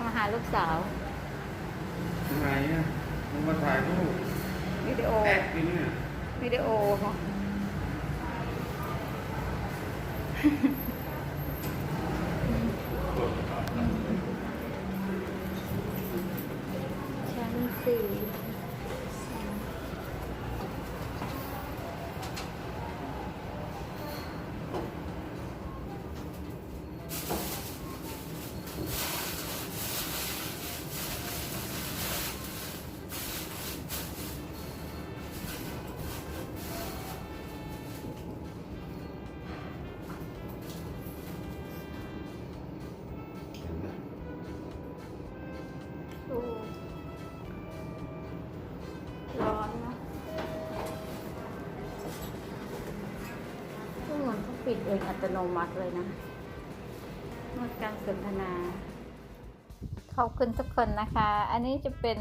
มาหาลูกสาวทำไมอะมึงมาถ่ายรูปวิดีโอแอคอยู่เนี่ยวิดีโอชั้นสี่ ปิดเองอัตโนมัติเลยนะเมื่อการสนทนาขอบคุณทุกคนนะคะ อันนี้จะเป็น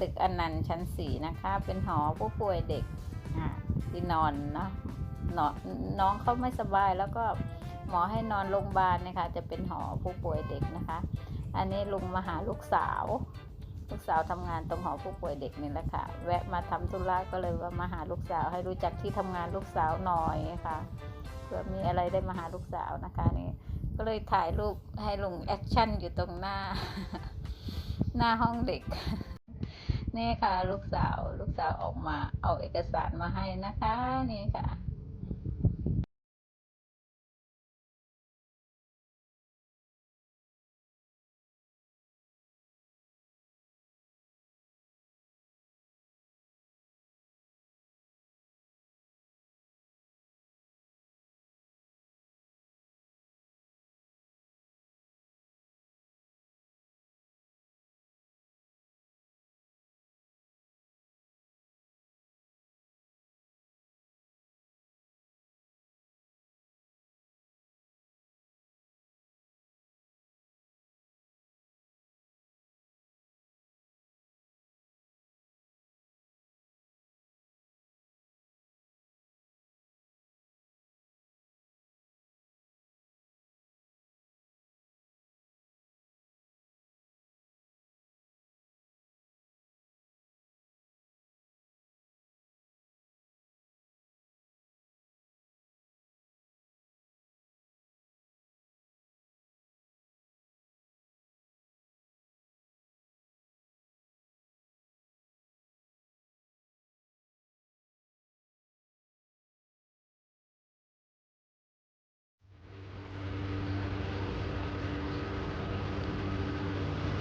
ตึกอนันต์ชั้นสี่นะคะ เป็นหอผู้ป่วยเด็กที่นอนเนาะนอนน้องเขาไม่สบายแล้วก็หมอให้นอนโรงพยาบาลนะคะ จะเป็นหอผู้ป่วยเด็กนะคะ อันนี้ลุงมาหาลูกสาว ลูกสาวทำงานตรงหอผู้ป่วยเด็กนี่แหละค่ะ แวะมาทำธุระก็เลยว่ามาหาลูกสาวให้รู้จักที่ทำงานลูกสาวหน่อยค่ะ เผื่อมีอะไรได้มาหาลูกสาวนะคะนี่ก็เลยถ่ายรูปให้ลุงแอคชั่นอยู่ตรงหน้า หน้าห้องเด็ก นี่ค่ะ ลูกสาว ลูกสาวออกมาเอาเอกสารมาให้นะคะ นี่ค่ะ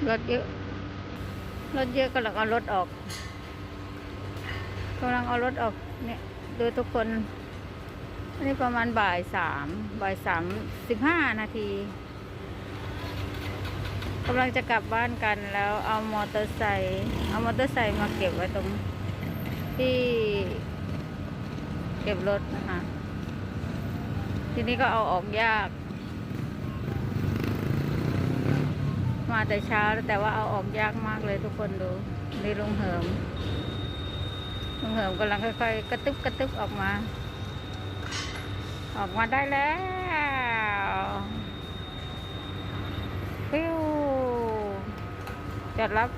รถเยอะ รถเยอะกำลังเอารถออกกำลังเอารถออกเนี่ยดูทุกคนอันนี้ประมาณบ่ายสามบ่ายสามสิบห้านาทีกำลังจะกลับบ้านกันแล้วเอามอเตอร์ไซค์เอามอเตอร์ไซค์มาเก็บไว้ตรงที่เก็บรถนะคะทีนี้ก็เอาออกยาก มาแต่เช้า แต่ว่าเอาออกยากมากเลยทุกคนดูนี่ลุงเหิมลุงเหิมกำลังค่อยๆ กระตึบกระตึบออกมา ออกมาได้แล้วฟิวจะรับ